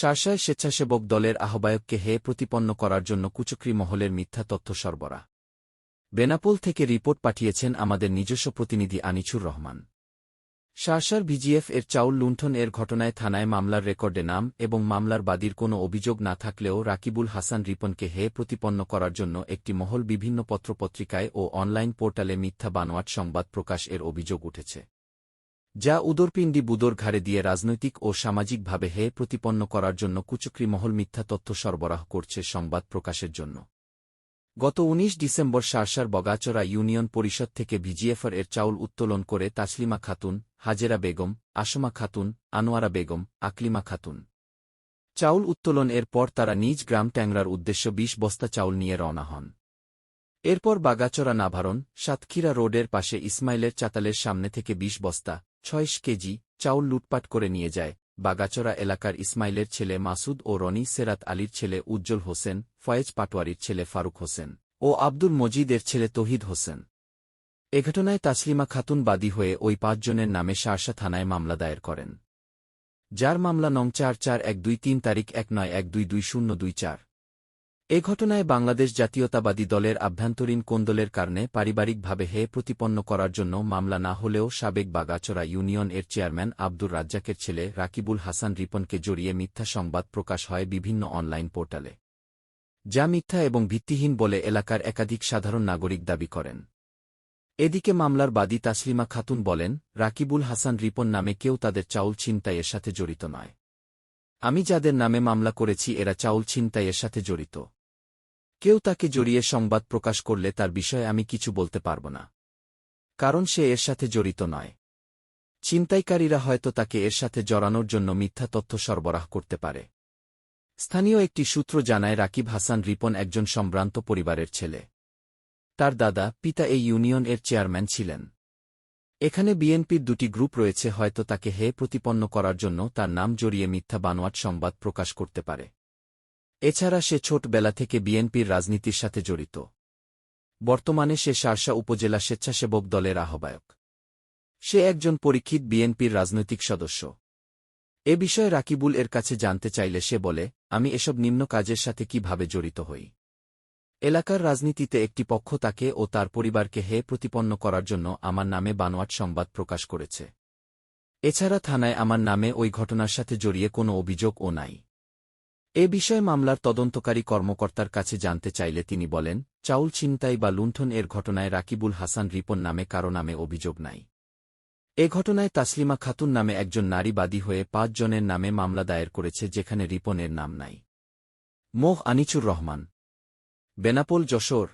শার্শায় স্বেচ্ছাসেবক দলের আহ্বায়ককে হে প্রতিপন্ন করার জন্য কুচক্রি মহলের মিথ্যা তথ্য সরবরাহ। বেনাপোল থেকে রিপোর্ট পাঠিয়েছেন আমাদের নিজস্ব প্রতিনিধি আনিছুর রহমান। শার্শার ভিজিএফ এর চাউল লুণ্ঠন এর ঘটনায় থানায় মামলার রেকর্ডে নাম এবং মামলার বাদীর কোনো অভিযোগ না থাকলেও রাকিবুল হাসান রিপনকে হে প্রতিপন্ন করার জন্য একটি মহল বিভিন্ন পত্রপত্রিকায় ও অনলাইন পোর্টালে মিথ্যা বানোয়াট সংবাদ প্রকাশ এর অভিযোগ উঠেছে। যা উদরপিণ্ডি বুদর ঘাড়ে দিয়ে রাজনৈতিক ও সামাজিকভাবে হে প্রতিপন্ন করার জন্য কুচক্রি মহল মিথ্যা তথ্য সরবরাহ করছে সংবাদ প্রকাশের জন্য। গত ১৯ ডিসেম্বর শার্শার বগাচরা ইউনিয়ন পরিষদ থেকে ভিজিএফআর এর চাউল উত্তোলন করে তাসলিমা খাতুন, হাজেরা বেগম, আসমা খাতুন, আনোয়ারা বেগম, আকলিমা খাতুন। চাউল উত্তোলন এর পর তারা নিজ গ্রাম ট্যাংরার উদ্দেশ্য ২০ বস্তা চাউল নিয়ে রওনা হন। এরপর বাগাচরা নাভারণ, সাতক্ষীরা রোডের পাশে ইসমাইলের চাতালের সামনে থেকে ২০ বস্তা, ছয়শো কেজি, চাউল লুটপাট করে নিয়ে যায়। বাগাচরা এলাকার ইসমাইলের ছেলে মাসুদ ও রনি সেরাত আলীর ছেলে উজ্জ্বল হোসেন, ফয়েজ পাটোয়ারির ছেলে ফারুক হোসেন ও আব্দুল মজিদের ছেলে তহিদ হোসেন। এ ঘটনায় তাসলিমা খাতুন বাদী হয়ে ওই পাঁচজনের নামে শার্শা থানায় মামলা দায়ের করেন। যার মামলা নং চার চার এক দুই তিন তারিখ এক নয় এক দুই দুই শূন্য দুই চার। এ ঘটনায় বাংলাদেশ জাতীয়তাবাদী দলের আভ্যন্তরীণ কোন্দলের কারণে পারিবারিকভাবে হে প্রতিপন্ন করার জন্য মামলা না হলেও সাবেক বাগাচড়া ইউনিয়ন এর চেয়ারম্যান আব্দুর রাজ্জাকের ছেলে রাকিবুল হাসান রিপনকে জড়িয়ে মিথ্যা সংবাদ প্রকাশ হয় বিভিন্ন অনলাইন পোর্টালে। যা মিথ্যা এবং ভিত্তিহীন বলে এলাকার একাধিক সাধারণ নাগরিক দাবি করেন। এদিকে মামলার বাদী তাসলিমা খাতুন বলেন, রাকিবুল হাসান রিপন নামে কেউ তাদের চাউল ছিনতাইয়ের সাথে জড়িত নয়। আমি যাদের নামে মামলা করেছি এরা চাউল ছিনতাইয়ের সাথে জড়িত। কেউ তাকে জড়িয়ে সংবাদ প্রকাশ করলে তার বিষয়ে আমি কিছু বলতে পারব না। কারণ সে এর সাথে জড়িত নয়। ছিনতাইকারীরা হয়তো তাকে এর সাথে জড়ানোর জন্য মিথ্যা তথ্য সরবরাহ করতে পারে। স্থানীয় একটি সূত্র জানায়, রাকিব হাসান রিপন একজন সম্ভ্রান্ত পরিবারের ছেলে। তার দাদা, পিতা এই ইউনিয়ন এর চেয়ারম্যান ছিলেন। এখানে বিএনপির দুটি গ্রুপ রয়েছে, হয়তো তাকে হে প্রতিপন্ন করার জন্য তার নাম জড়িয়ে মিথ্যা বানোয়াট সংবাদ প্রকাশ করতে পারে। এছাড়া সে ছোটবেলা থেকে বিএনপির রাজনীতির সাথে জড়িত। বর্তমানে সে শার্শা উপজেলা স্বেচ্ছাসেবক দলের আহ্বায়ক। সে একজন পরীক্ষিত বিএনপির রাজনৈতিক সদস্য। এ বিষয়ে রাকিবুল এর কাছে জানতে চাইলে সে বলে, আমি এসব নিম্ন কাজের সাথে কীভাবে জড়িত হই? এলাকার রাজনীতিতে একটি পক্ষ তাকে ও তার পরিবারকে হে প্রতিপন্ন করার জন্য আমার নামে বানোয়াট সংবাদ প্রকাশ করেছে। এছাড়া থানায় আমার নামে ওই ঘটনার সাথে জড়িয়ে কোনো অভিযোগও নাই। এ বিষয়ে মামলার তদন্তকারী কর্মকর্তার কাছে জানতে চাইলে তিনি বলেন, চাউল ছিনতাই বা লুণ্ঠন এর ঘটনায় রাকিবুল হাসান রিপন নামে কারও নামে অভিযোগ নাই। এ ঘটনায় তাসলিমা খাতুন নামে একজন নারীবাদী হয়ে পাঁচ জনের নামে মামলা দায়ের করেছে যেখানে রিপনের নাম নাই। মোহ আনিচুর রহমান। বেনাপোল যশোর।